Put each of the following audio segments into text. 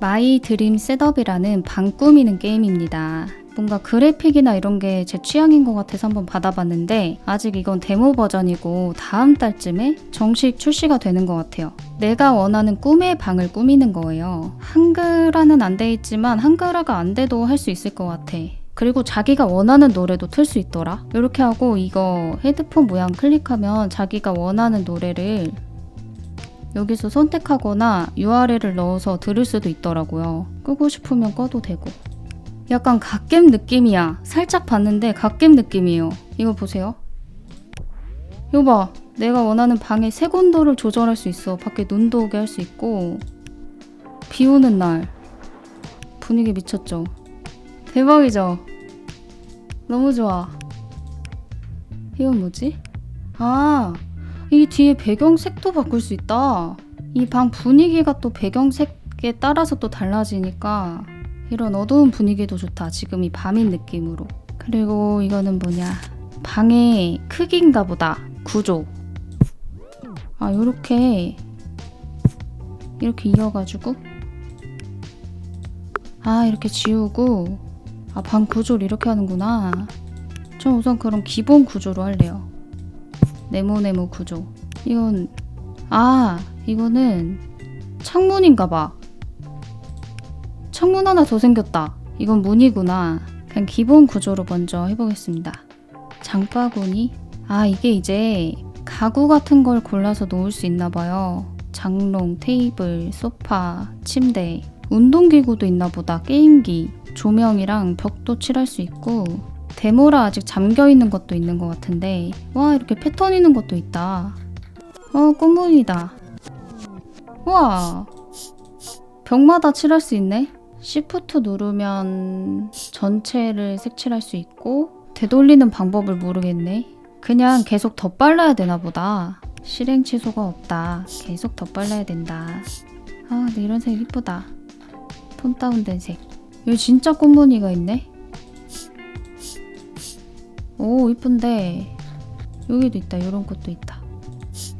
마이 드림 셋업이라는 방 꾸미는 게임입니다. 뭔가 그래픽이나 이런 게 제 취향인 것 같아서 한번 받아봤는데 아직 이건 데모 버전이고 다음 달쯤에 정식 출시가 되는 것 같아요. 내가 원하는 꿈의 방을 꾸미는 거예요. 한글화는 안 돼 있지만 한글화가 안 돼도 할 수 있을 것 같아. 그리고 자기가 원하는 노래도 틀 수 있더라. 이렇게 하고 이거 헤드폰 모양 클릭하면 자기가 원하는 노래를 여기서 선택하거나 URL을 넣어서 들을 수도 있더라고요. 끄고 싶으면 꺼도 되고. 약간 갓겜 느낌이야. 살짝 봤는데 갓겜 느낌이에요. 이거 보세요. 이거 봐. 내가 원하는 방의 색온도를 조절할 수 있어. 밖에 눈도 오게 할 수 있고. 비 오는 날. 분위기 미쳤죠? 대박이죠? 너무 좋아. 이건 뭐지? 아, 이 뒤에 배경색도 바꿀 수 있다. 이 방 분위기가 또 배경색에 따라서 또 달라지니까 이런 어두운 분위기도 좋다. 지금 이 밤인 느낌으로. 그리고 이거는 뭐냐. 방의 크기인가 보다. 구조. 아, 요렇게 이렇게 이어가지고 아, 이렇게 지우고 아, 방 구조를 이렇게 하는구나. 전 우선 그럼 기본 구조로 할래요. 네모네모 구조. 이건 아 이거는 창문인가 봐. 창문 하나 더 생겼다. 이건 문이구나. 그냥 기본 구조로 먼저 해보겠습니다. 장바구니. 아 이게 이제 가구 같은 걸 골라서 놓을 수 있나 봐요. 장롱, 테이블, 소파, 침대, 운동기구도 있나 보다. 게임기, 조명이랑 벽도 칠할 수 있고 데모라 아직 잠겨 있는 것도 있는 것 같은데 와 이렇게 패턴 있는 것도 있다. 어 꽃무늬다. 우와 벽마다 칠할 수 있네. Shift 누르면 전체를 색칠할 수 있고 되돌리는 방법을 모르겠네. 그냥 계속 덧발라야 되나 보다. 실행 취소가 없다. 계속 덧발라야 된다. 아 근데 이런 색 이쁘다. 톤 다운된 색. 여기 진짜 꽃무늬가 있네. 오 이쁜데. 여기도 있다. 이런 것도 있다.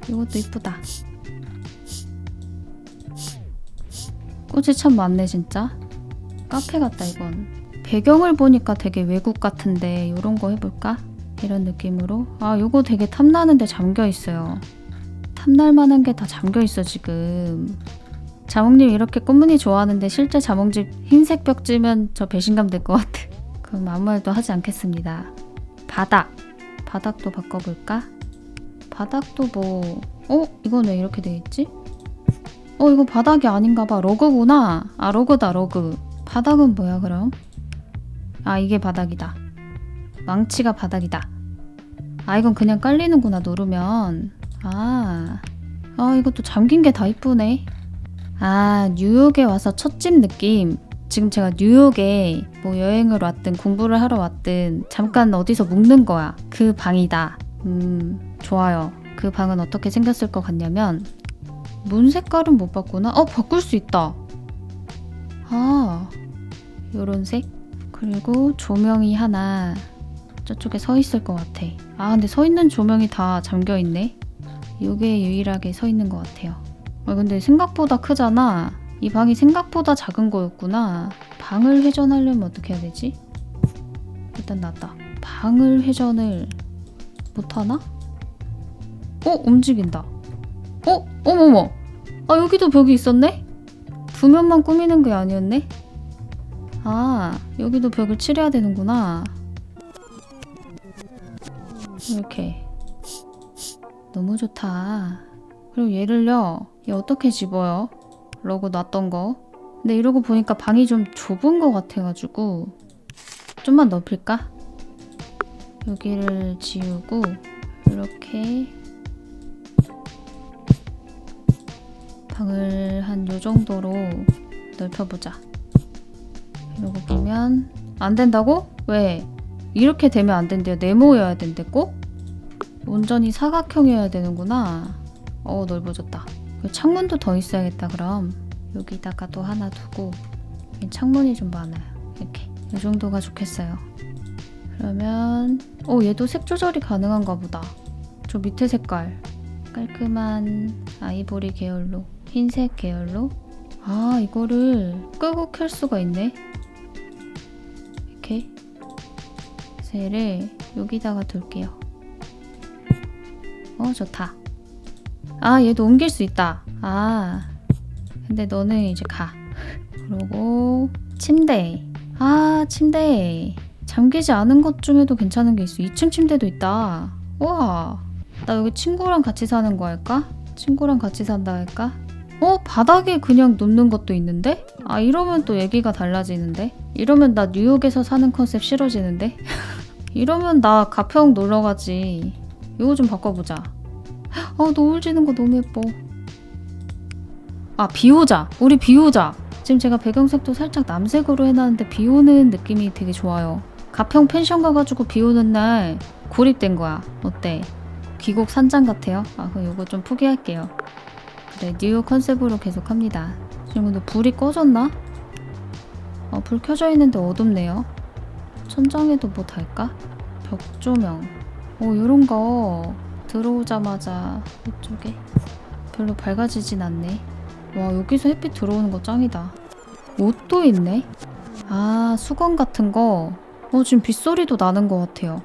이것도 이쁘다. 꽃이 참 많네 진짜. 카페 같다 이건. 배경을 보니까 되게 외국 같은데 이런 거 해볼까? 이런 느낌으로. 아 요거 되게 탐나는데 잠겨 있어요. 탐날 만한 게 다 잠겨 있어 지금. 자몽님 이렇게 꽃무늬 좋아하는데 실제 자몽집 흰색 벽지면 저 배신감 될 것 같아. 그럼 아무 말도 하지 않겠습니다 바닥. 바닥도 바꿔볼까? 바닥도 뭐, 어? 이건 왜 이렇게 돼 있지? 어, 이거 바닥이 아닌가 봐. 로그구나. 아, 로그다, 로그. 바닥은 뭐야, 그럼? 아, 이게 바닥이다. 망치가 바닥이다. 아, 이건 그냥 깔리는구나, 누르면. 아, 아, 이것도 잠긴 게 다 이쁘네. 아, 뉴욕에 와서 첫 집 느낌. 지금 제가 뉴욕에 뭐 여행을 왔든 공부를 하러 왔든 잠깐 어디서 묵는 거야. 그 방이다. 음, 좋아요. 그 방은 어떻게 생겼을 것 같냐면 문 색깔은 못 바꾸나? 어, 바꿀 수 있다. 아, 요런 색. 그리고 조명이 하나 저쪽에 서 있을 것 같아. 아, 근데 서 있는 조명이 다 잠겨 있네. 요게 유일하게 서 있는 것 같아요. 아, 근데 생각보다 크잖아. 이 방이 생각보다 작은 거였구나. 방을 회전하려면 어떻게 해야 되지? 일단 놨다. 방을 회전을 못하나? 어? 움직인다. 어? 어머머! 아, 여기도 벽이 있었네? 두 면만 꾸미는 게 아니었네? 아, 여기도 벽을 칠해야 되는구나. 이렇게. 너무 좋다. 그리고 얘를요, 얘 어떻게 집어요? 러고 놨던 거. 근데 이러고 보니까 방이 좀 좁은 것 같아가지고 좀만 넓힐까? 여기를 지우고 이렇게 방을 한 요 정도로 넓혀보자. 이러고 보면 안 된다고? 왜? 이렇게 되면 안 된대요. 네모여야 된대 꼭? 온전히 사각형이어야 되는구나. 어 넓어졌다. 그 창문도 더 있어야겠다 그럼. 여기다가 또 하나 두고. 창문이 좀 많아요. 이렇게. 이 정도가 좋겠어요. 그러면 오 얘도 색 조절이 가능한가 보다. 저 밑에 색깔. 깔끔한 아이보리 계열로 흰색 계열로. 아 이거를 끄고 켤 수가 있네. 이렇게. 새를 여기다가 둘게요. 어 좋다 아 얘도 옮길 수 있다 아 근데 너는 이제 가 그리고 침대 아 침대 잠기지 않은 것 중에도 괜찮은 게 있어 2층 침대도 있다 우와 나 여기 친구랑 같이 사는 거 할까? 친구랑 같이 산다 할까? 어? 바닥에 그냥 놓는 것도 있는데? 아 이러면 또 얘기가 달라지는데? 이러면 나 뉴욕에서 사는 컨셉 싫어지는데? 이러면 나 가평 놀러 가지 이거 좀 바꿔보자 아 노을 지는 거 너무 예뻐. 아 비오자. 우리 비오자. 지금 제가 배경색도 살짝 남색으로 해놨는데 비오는 느낌이 되게 좋아요. 가평 펜션 가가지고 비오는 날 고립된 거야. 어때? 귀곡 산장 같아요? 아 그럼 이거 좀 포기할게요. 그래 뉴욕 컨셉으로 계속 합니다. 지금 근데 불이 꺼졌나? 어, 불 켜져 있는데 어둡네요. 천장에도 뭐 달까? 벽 조명. 오 요런 거 들어오자마자 이쪽에 별로 밝아지진 않네 와 여기서 햇빛 들어오는 거 짱이다 옷도 있네 아 수건 같은 거 어, 지금 빗소리도 나는 것 같아요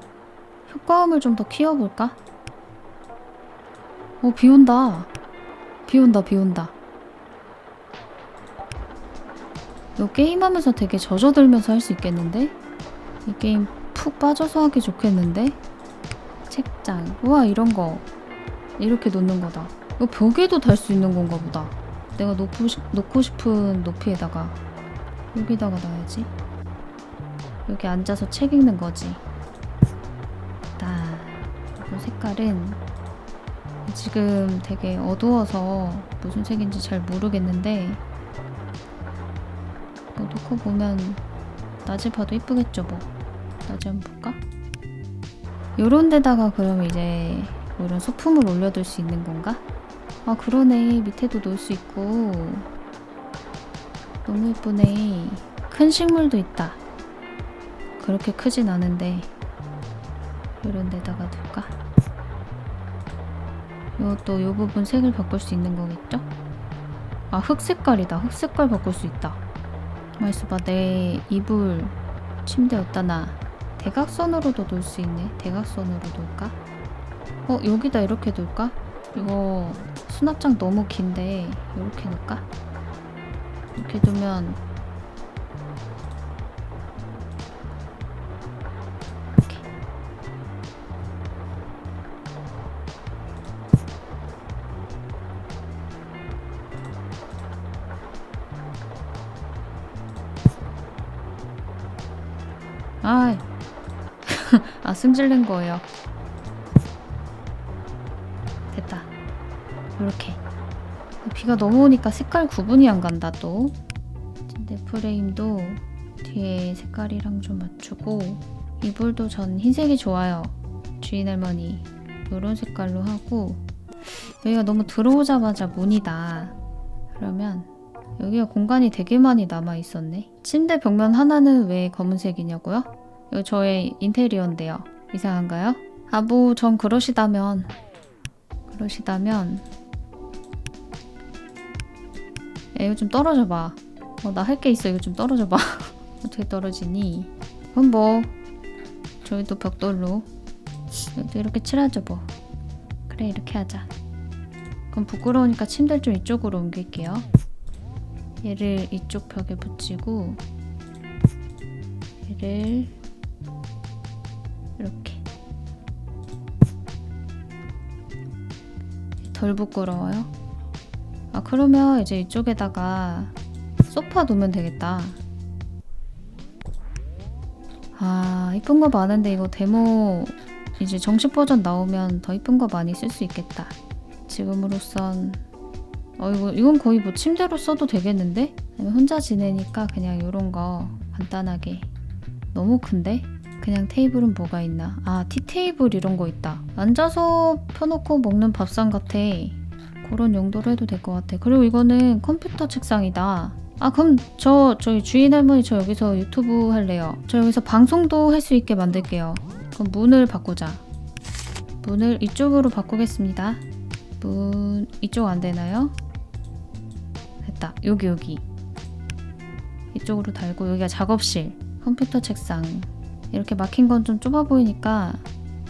효과음을 좀 더 키워볼까? 어, 비 온다. 비 온다, 비 온다. 이 게임하면서 되게 젖어들면서 할 수 있겠는데? 이 게임 푹 빠져서 하기 좋겠는데? 책장. 우와, 이런 거. 이렇게 놓는 거다. 이거 벽에도 달 수 있는 건가 보다. 내가 놓고, 싶, 놓고 싶은 높이에다가 여기다가 놔야지. 여기 앉아서 책 읽는 거지. 딱. 이 색깔은 지금 되게 어두워서 무슨 색인지 잘 모르겠는데 뭐 놓고 보면 낮에 봐도 이쁘겠죠 뭐 낮에 한번 볼까? 요런 데다가 그러면 이제 뭐 이런 소품을 올려둘 수 있는 건가? 아 그러네 밑에도 놓을 수 있고 너무 예쁘네 큰 식물도 있다 그렇게 크진 않은데 이런 데다가 둘까? 이것도 이 부분 색을 바꿀 수 있는 거겠죠? 아 흑색깔이다. 흑색깔 바꿀 수 있다. 말있어봐. 내 이불 침대 어디다 나 대각선으로도 놓을 수 있네. 대각선으로 놓을까? 어 여기다 이렇게 놓을까? 이거 수납장 너무 긴데 이렇게 놓을까? 이렇게 두면 아 승질낸 거예요. 됐다. 이렇게. 비가 너무 오니까 색깔 구분이 안 간다 또. 침대 프레임도 뒤에 색깔이랑 좀 맞추고 이불도 전 흰색이 좋아요. 주인 할머니 이런 색깔로 하고 여기가 너무 들어오자마자 문이다. 그러면 여기가 공간이 되게 많이 남아 있었네. 침대 벽면 하나는 왜 검은색이냐고요? 이거 저의 인테리어인데요. 이상한가요? 아, 뭐, 전 그러시다면. 그러시다면. 야, 이거 좀 떨어져 봐. 어, 나 할 게 있어. 이거 좀 떨어져 봐. 어떻게 떨어지니? 그럼 뭐, 저희도 벽돌로. 이렇게 칠하죠, 뭐. 그래, 이렇게 하자. 그럼 부끄러우니까 침대를 좀 이쪽으로 옮길게요. 얘를 이쪽 벽에 붙이고 얘를 이렇게 덜 부끄러워요? 아 그러면 이제 이쪽에다가 소파 두면 되겠다 아 이쁜 거 많은데 이거 데모 이제 정식 버전 나오면 더 이쁜 거 많이 쓸 수 있겠다 지금으로선 어 이거 이건 거의 뭐 침대로 써도 되겠는데? 혼자 지내니까 그냥 이런 거 간단하게 너무 큰데? 그냥 테이블은 뭐가 있나? 아 티테이블 이런 거 있다. 앉아서 펴놓고 먹는 밥상 같아. 그런 용도로 해도 될 것 같아. 그리고 이거는 컴퓨터 책상이다. 아 그럼 저 저희 주인 할머니 저 여기서 유튜브 할래요. 저 여기서 방송도 할 수 있게 만들게요. 그럼 문을 바꾸자. 문을 이쪽으로 바꾸겠습니다. 문 이쪽 안 되나요? 됐다. 여기 여기. 이쪽으로 달고 여기가 작업실, 컴퓨터 책상. 이렇게 막힌 건 좀 좁아 보이니까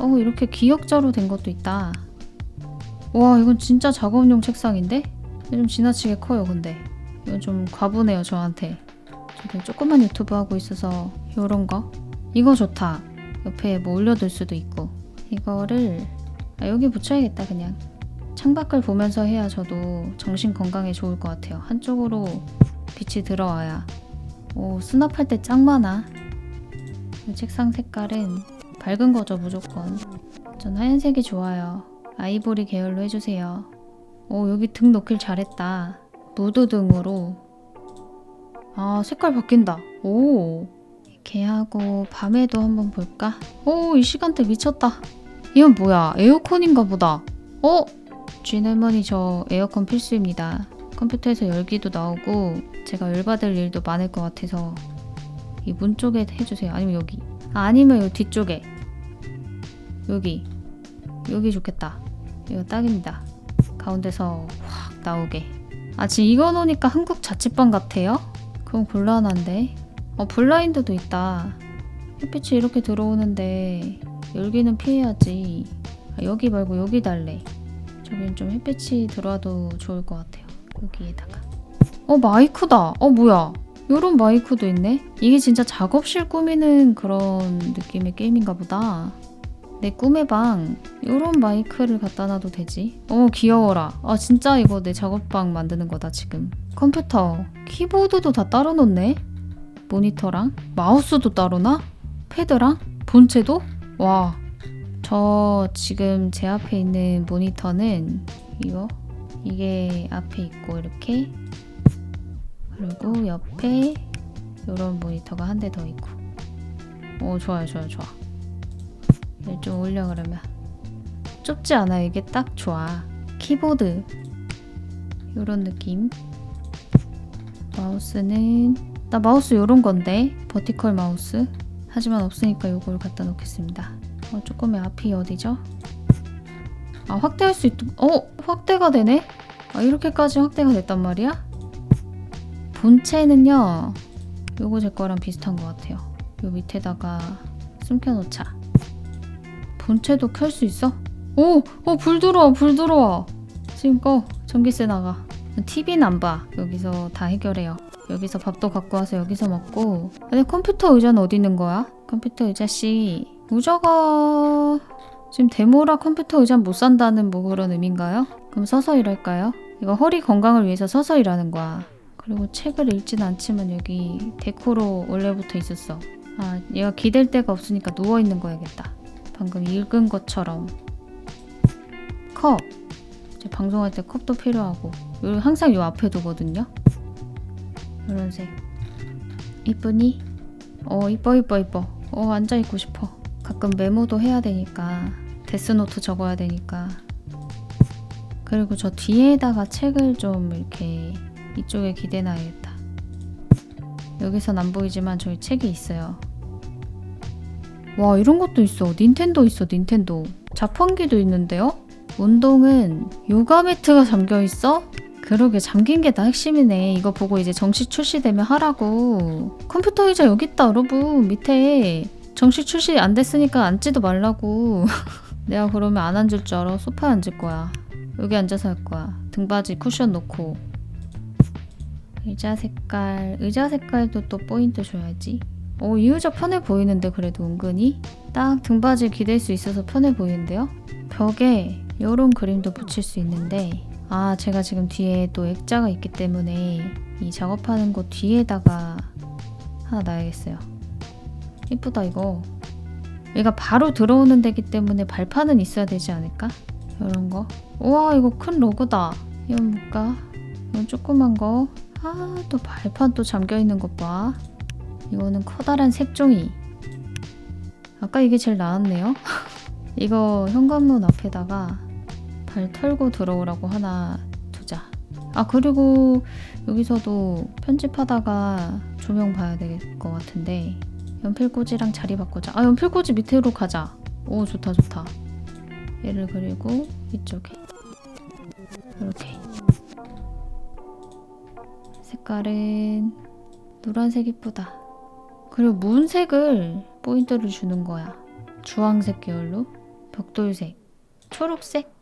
어 이렇게 기역자로 된 것도 있다. 와 이건 진짜 작업용 책상인데? 좀 지나치게 커요 근데 이건 좀 과분해요 저한테. 저도 조그만 유튜브 하고 있어서 요런 거 이거 좋다. 옆에 뭐 올려둘 수도 있고 이거를 아, 여기 붙여야겠다 그냥. 창밖을 보면서 해야 저도 정신 건강에 좋을 것 같아요. 한쪽으로 빛이 들어와야. 오, 수납할 때 짱 많아. 이 책상 색깔은 밝은 거죠, 무조건. 전 하얀색이 좋아요. 아이보리 계열로 해주세요. 오, 여기 등 놓길 잘했다. 무드 등으로. 아, 색깔 바뀐다. 오. 이렇게 하고, 밤에도 한번 볼까? 오, 이 시간대 미쳤다. 이건 뭐야? 에어컨인가 보다. 어? 주인 할머니 저 에어컨 필수입니다. 컴퓨터에서 열기도 나오고 제가 열받을 일도 많을 것 같아서 이 문 쪽에 해주세요. 아니면 여기. 아, 아니면 요 뒤쪽에. 여기. 여기 좋겠다. 이거 딱입니다. 가운데서 확 나오게. 아 지금 이거 놓으니까 한국 자취방 같아요? 그럼 곤란한데. 어 블라인드도 있다. 햇빛이 이렇게 들어오는데 열기는 피해야지. 아, 여기 말고 여기 달래. 저긴 좀 햇빛이 들어와도 좋을 것 같아요. 여기에다가. 어 마이크다. 어 뭐야? 요런 마이크도 있네. 이게 진짜 작업실 꾸미는 그런 느낌의 게임인가 보다. 내 꿈의 방. 요런 마이크를 갖다 놔도 되지. 어 귀여워라. 아 진짜 이거 내 작업방 만드는 거다 지금. 컴퓨터. 키보드도 다 따로 놓네. 모니터랑 마우스도 따로 놔? 패드랑 본체도? 와. 저 지금 제 앞에 있는 모니터는 이거 이게 앞에 있고 이렇게 그리고 옆에 이런 모니터가 한 대 더 있고. 오 좋아요 좋아요 좋아. 이걸 좀 올려 그러면. 좁지 않아요. 이게 딱 좋아. 키보드. 이런 느낌. 마우스는 나 마우스 요런 건데. 버티컬 마우스. 하지만 없으니까 요걸 갖다 놓겠습니다. 어, 조금의 앞이 어디죠? 아 확대할 수 있... 어? 확대가 되네? 아 이렇게까지 확대가 됐단 말이야? 본체는요 요거 제 거랑 비슷한 것 같아요 요 밑에다가 숨겨놓자 본체도 켤 수 있어? 오! 어, 불 들어와 불 들어와 지금 꺼 전기세 나가 TV는 안 봐 여기서 다 해결해요 여기서 밥도 갖고 와서 여기서 먹고 근데 컴퓨터 의자는 어디 있는 거야? 컴퓨터 의자씨 의자가 지금 데모라 컴퓨터 의자 못 산다는 뭐 그런 의미인가요? 그럼 서서 일할까요? 이거 허리 건강을 위해서 서서 일하는 거야. 그리고 책을 읽진 않지만 여기 데코로 원래부터 있었어. 아, 얘가 기댈 데가 없으니까 누워 있는 거야겠다. 방금 읽은 것처럼. 컵. 이제 방송할 때 컵도 필요하고. 요 항상 요 앞에 두거든요. 이런 색. 이쁘니? 어, 이뻐 이뻐 이뻐. 어, 앉아 있고 싶어. 가끔 메모도 해야 되니까 데스노트 적어야 되니까 그리고 저 뒤에다가 책을 좀 이렇게 이쪽에 기대놔야겠다 여기선 안 보이지만 저기 책이 있어요 와 이런 것도 있어 닌텐도 있어 닌텐도 자판기도 있는데요 운동은 요가 매트가 잠겨 있어? 그러게 잠긴 게 다 핵심이네 이거 보고 이제 정식 출시되면 하라고 컴퓨터 의자 여기 있다 여러분 밑에 정식 출시 안 됐으니까 앉지도 말라고. 내가 그러면 안 앉을 줄 알아. 소파에 앉을 거야. 여기 앉아서 할 거야. 등받이 쿠션 놓고. 의자 색깔. 의자 색깔도 또 포인트 줘야지. 오, 이 의자 편해 보이는데 그래도 은근히 딱 등받이 기댈 수 있어서 편해 보이는데요. 벽에 이런 그림도 붙일 수 있는데 아 제가 지금 뒤에 또 액자가 있기 때문에 이 작업하는 곳 뒤에다가 하나 놔야겠어요. 이쁘다 이거 얘가 바로 들어오는 데기 때문에 발판은 있어야 되지 않을까? 이런 거 우와 이거 큰 로고다 이건 뭘까? 이건 조그만 거 아 또 발판 또 잠겨있는 것 봐 이거는 커다란 색종이 아까 이게 제일 나았네요 이거 현관문 앞에다가 발 털고 들어오라고 하나 두자 아 그리고 여기서도 편집하다가 조명 봐야 될 것 같은데 연필꽂이랑 자리 바꾸자. 아 연필꽂이 밑으로 가자. 오 좋다 좋다. 얘를 그리고 이쪽에 이렇게 색깔은 노란색 이쁘다. 그리고 문색을 포인트를 주는 거야. 주황색 계열로 벽돌색, 초록색.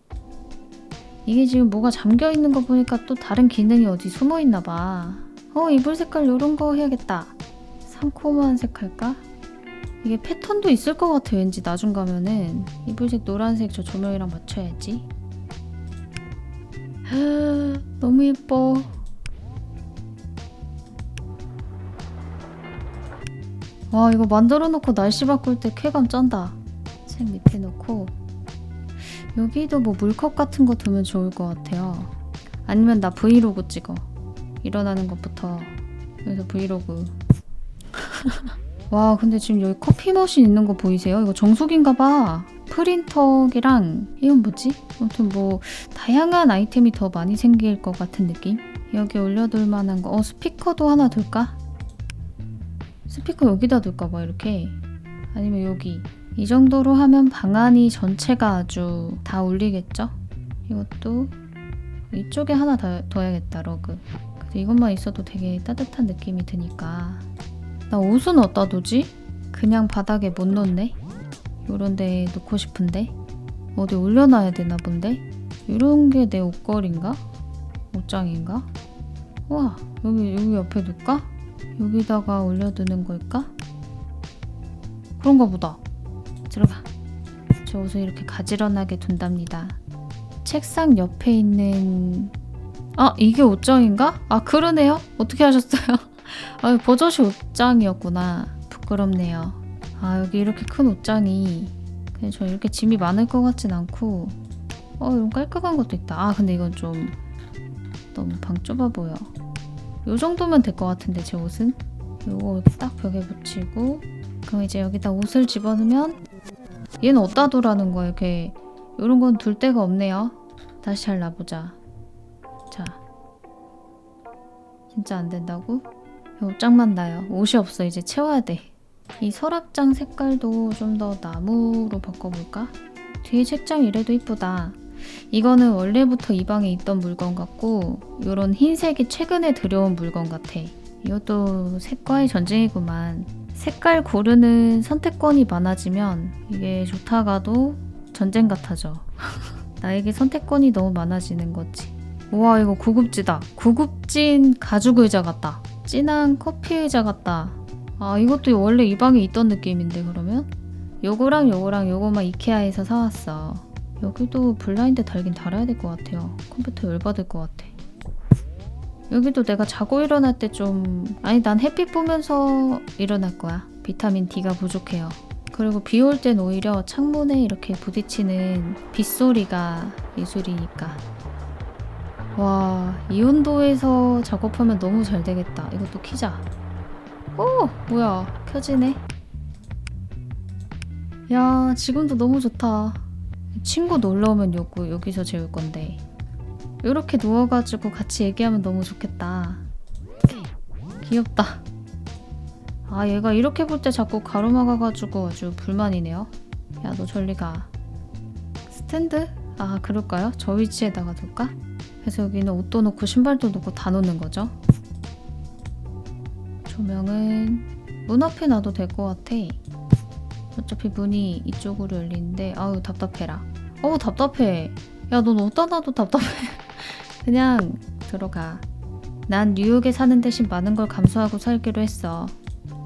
이게 지금 뭐가 잠겨 있는 거 보니까 또 다른 기능이 어디 숨어 있나 봐. 어 이불 색깔 요런 거 해야겠다. 상콤한 색 할까? 이게 패턴도 있을 것 같아 왠지 나중 가면은 이불색 노란색 저 조명이랑 맞춰야지. 너무 예뻐. 와 이거 만들어 놓고 날씨 바꿀 때 쾌감 쩐다. 책 밑에 놓고 여기도 뭐 물컵 같은 거 두면 좋을 것 같아요. 아니면 나 브이로그 찍어. 일어나는 것부터 여기서 브이로그. 와 근데 지금 여기 커피 머신 있는 거 보이세요? 이거 정수기인가 봐. 프린터기랑 이건 뭐지? 아무튼 뭐 다양한 아이템이 더 많이 생길 것 같은 느낌? 여기 올려둘 만한 거. 어 스피커도 하나 둘까? 스피커 여기다 둘까 봐 이렇게. 아니면 여기. 이 정도로 하면 방안이 전체가 아주 다 울리겠죠? 이것도 이쪽에 하나 더 둬야겠다 러그. 근데 이것만 있어도 되게 따뜻한 느낌이 드니까. 나 옷은 어디다 두지? 그냥 바닥에 못 놓네. 요런 데 놓고 싶은데 어디 올려놔야 되나 본데? 이런 게 내 옷걸이인가? 옷장인가? 와 여기 여기 옆에 둘까? 여기다가 올려두는 걸까? 그런가 보다. 들어가. 저 옷을 이렇게 가지런하게 둔답니다. 책상 옆에 있는 아 이게 옷장인가? 아 그러네요. 어떻게 하셨어요? 아 버젓이 옷장이었구나. 부끄럽네요. 아 여기 이렇게 큰 옷장이 그냥 저 이렇게 짐이 많을 것 같진 않고 어 이런 깔끔한 것도 있다. 아 근데 이건 좀 너무 방 좁아 보여. 요 정도면 될 것 같은데 제 옷은 요거 딱 벽에 붙이고 그럼 이제 여기다 옷을 집어넣으면 얘는 어디다 두라는 거야 이렇게 요런 건 둘 데가 없네요. 다시 잘 놔보자. 자 진짜 안 된다고? 옷장만 나요. 옷이 없어 이제 채워야 돼. 이 서랍장 색깔도 좀 더 나무로 바꿔볼까? 뒤에 책장 이래도 이쁘다. 이거는 원래부터 이 방에 있던 물건 같고 이런 흰색이 최근에 들여온 물건 같아. 이것도 색과의 전쟁이구만. 색깔 고르는 선택권이 많아지면 이게 좋다가도 전쟁 같아져. 나에게 선택권이 너무 많아지는 거지. 우와 이거 고급지다. 고급진 가죽 의자 같다. 진한 커피 의자 같다. 아 이것도 원래 이 방에 있던 느낌인데 그러면? 요거랑 요거랑 요거만 이케아에서 사왔어. 여기도 블라인드 달긴 달아야 될 것 같아요. 컴퓨터 열받을 것 같아. 여기도 내가 자고 일어날 때 좀 아니 난 햇빛 보면서 일어날 거야. 비타민 D가 부족해요. 그리고 비 올 땐 오히려 창문에 이렇게 부딪히는 빗소리가 예술이니까. 와, 이 온도에서 작업하면 너무 잘 되겠다. 이것도 키자. 오, 뭐야, 켜지네. 야, 지금도 너무 좋다. 친구 놀러 오면 요거 여기서 재울 건데. 이렇게 누워가지고 같이 얘기하면 너무 좋겠다. 귀엽다. 아, 얘가 이렇게 볼 때 자꾸 가로막아가지고 아주 불만이네요. 야, 너 저리 가. 스탠드? 아, 그럴까요? 저 위치에다가 둘까? 그래서 여기는 옷도 놓고 신발도 놓고 다 놓는 거죠. 조명은 문 앞에 놔도 될 것 같아. 어차피 문이 이쪽으로 열리는데 아우 답답해라. 어우 답답해. 야 넌 어디다 놔도 답답해. 그냥 들어가. 난 뉴욕에 사는 대신 많은 걸 감수하고 살기로 했어.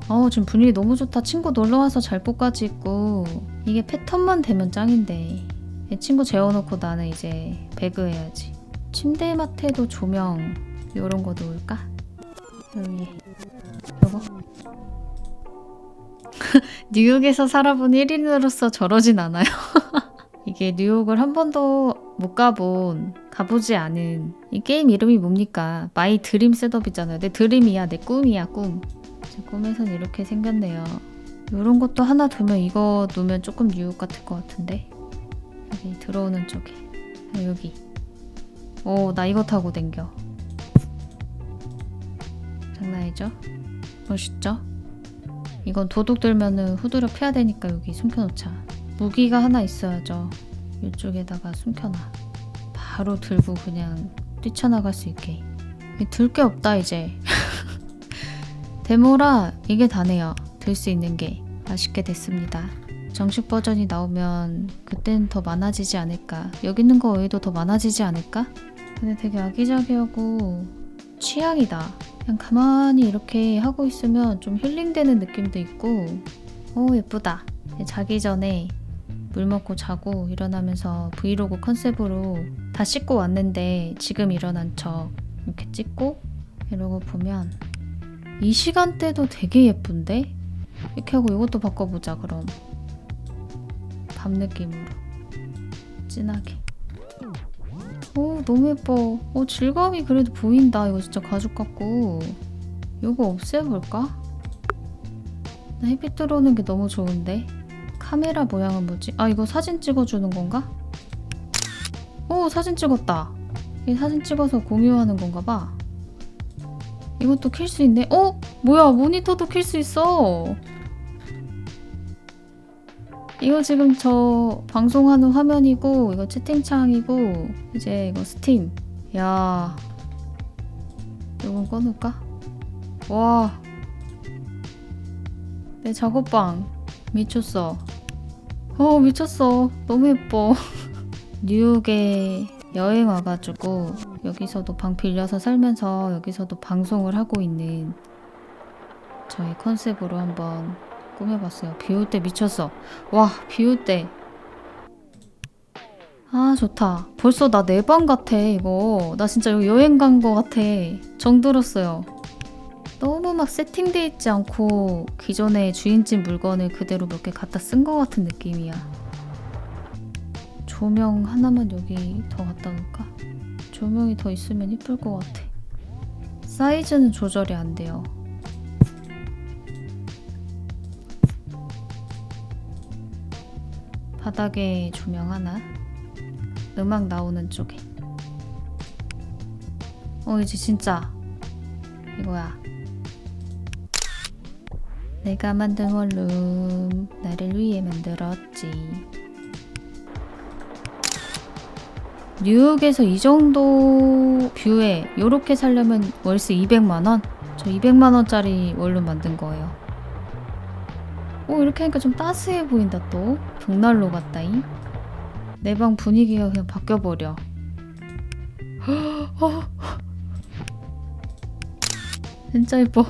어우 지금 분위기 너무 좋다. 친구 놀러 와서 잘 꽃까지 있고 이게 패턴만 되면 짱인데. 얘 친구 재워놓고 나는 이제 배그 해야지. 침대맡에도 조명 요런 거 놓을까? 여기 요거 뉴욕에서 살아본 1인으로서 저러진 않아요. 이게 뉴욕을 한 번도 못 가본 가보지 않은 이 게임 이름이 뭡니까? 마이 드림 셋업이잖아요. 내 드림이야, 내 꿈이야, 꿈. 제 꿈에선 이렇게 생겼네요. 요런 것도 하나 두면 이거 놓으면 조금 뉴욕 같을 것 같은데 여기 들어오는 쪽에 아, 여기 오, 나 이거 타고 댕겨. 장난이죠? 멋있죠? 이건 도둑 들면은 후드려 패야 되니까 여기 숨겨놓자. 무기가 하나 있어야죠. 이쪽에다가 숨겨놔. 바로 들고 그냥 뛰쳐나갈 수 있게. 들 게 없다 이제. 데모라 이게 다네요. 들 수 있는 게 아쉽게 됐습니다. 정식 버전이 나오면 그땐 더 많아지지 않을까. 여기 있는 거 외에도 더 많아지지 않을까? 근데 되게 아기자기하고 취향이다. 그냥 가만히 이렇게 하고 있으면 좀 힐링되는 느낌도 있고, 오 예쁘다. 자기 전에 물 먹고 자고 일어나면서 브이로그 컨셉으로 다 씻고 왔는데 지금 일어난 척 이렇게 찍고 이러고 보면 이 시간대도 되게 예쁜데? 이렇게 하고 이것도 바꿔보자 그럼 밤 느낌으로 진하게 오 너무 예뻐 오 질감이 그래도 보인다 이거 진짜 가죽 같고 이거 없애볼까? 나 햇빛 들어오는 게 너무 좋은데 카메라 모양은 뭐지? 아 이거 사진 찍어주는 건가? 오 사진 찍었다 이 사진 찍어서 공유하는 건가 봐 이것도 킬 수 있네 어? 뭐야 모니터도 킬 수 있어 이거 지금 저 방송하는 화면이고 이거 채팅창이고 이제 이거 스팀. 야. 이건 꺼놓을까? 와. 내 작업방. 미쳤어. 어 미쳤어. 너무 예뻐. 뉴욕에 여행 와가지고 여기서도 방 빌려서 살면서 여기서도 방송을 하고 있는 저희 컨셉으로 한번 꾸며봤어요. 비 올 때 미쳤어. 와, 비 올 때. 아, 좋다. 벌써 나 내 방 같아, 이거. 나 진짜 여기 여행 간 거 같아. 정들었어요. 너무 막 세팅돼 있지 않고 기존의 주인집 물건을 그대로 몇 개 갖다 쓴 거 같은 느낌이야. 조명 하나만 여기 더 갖다 놓을까? 조명이 더 있으면 이쁠 것 같아. 사이즈는 조절이 안 돼요. 바닥에 조명 하나. 음악 나오는 쪽에. 어, 이제 진짜 이거야. 내가 만든 원룸 나를 위해 만들었지. 뉴욕에서 이 정도 뷰에 이렇게 살려면 월세 200만 원? 저 200만 원짜리 원룸 만든 거예요. 오 이렇게 하니까 좀 따스해 보인다 또. 벽난로 같다잉. 내 방 분위기가 그냥 바뀌어 버려. 진짜 예뻐.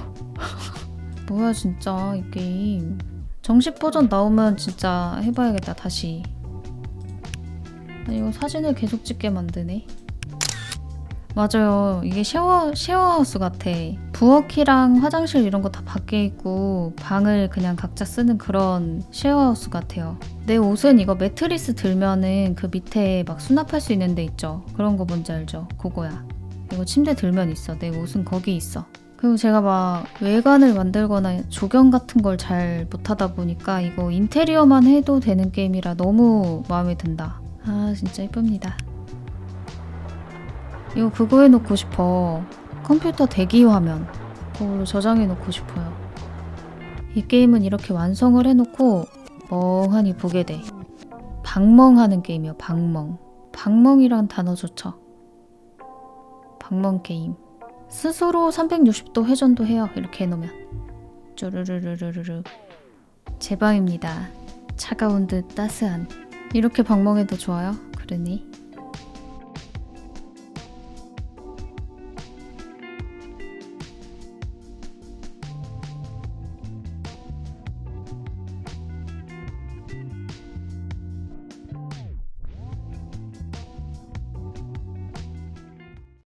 뭐야 진짜 이 게임. 정식 버전 나오면 진짜 해봐야겠다 다시. 아, 이거 사진을 계속 찍게 만드네. 맞아요. 이게 쉐어, 쉐어하우스 같아. 부엌이랑 화장실 이런 거 다 밖에 있고, 방을 그냥 각자 쓰는 그런 쉐어하우스 같아요. 내 옷은 이거 매트리스 들면은 그 밑에 막 수납할 수 있는 데 있죠. 그런 거 뭔지 알죠? 그거야. 이거 침대 들면 있어. 내 옷은 거기 있어. 그리고 제가 막 외관을 만들거나 조경 같은 걸 잘 못하다 보니까 이거 인테리어만 해도 되는 게임이라 너무 마음에 든다. 아, 진짜 예쁩니다. 이거 그거 해놓고 싶어. 컴퓨터 대기 화면. 그걸로 저장해 놓고 싶어요. 이 게임은 이렇게 완성을 해놓고 멍하니 보게 돼. 방멍하는 게임이요, 방멍. 방멍이란 단어 좋죠. 방멍 게임. 스스로 360도 회전도 해요, 이렇게 해놓으면. 쪼르르르르르. 제 방입니다. 차가운 듯 따스한. 이렇게 방멍해도 좋아요? 그러니.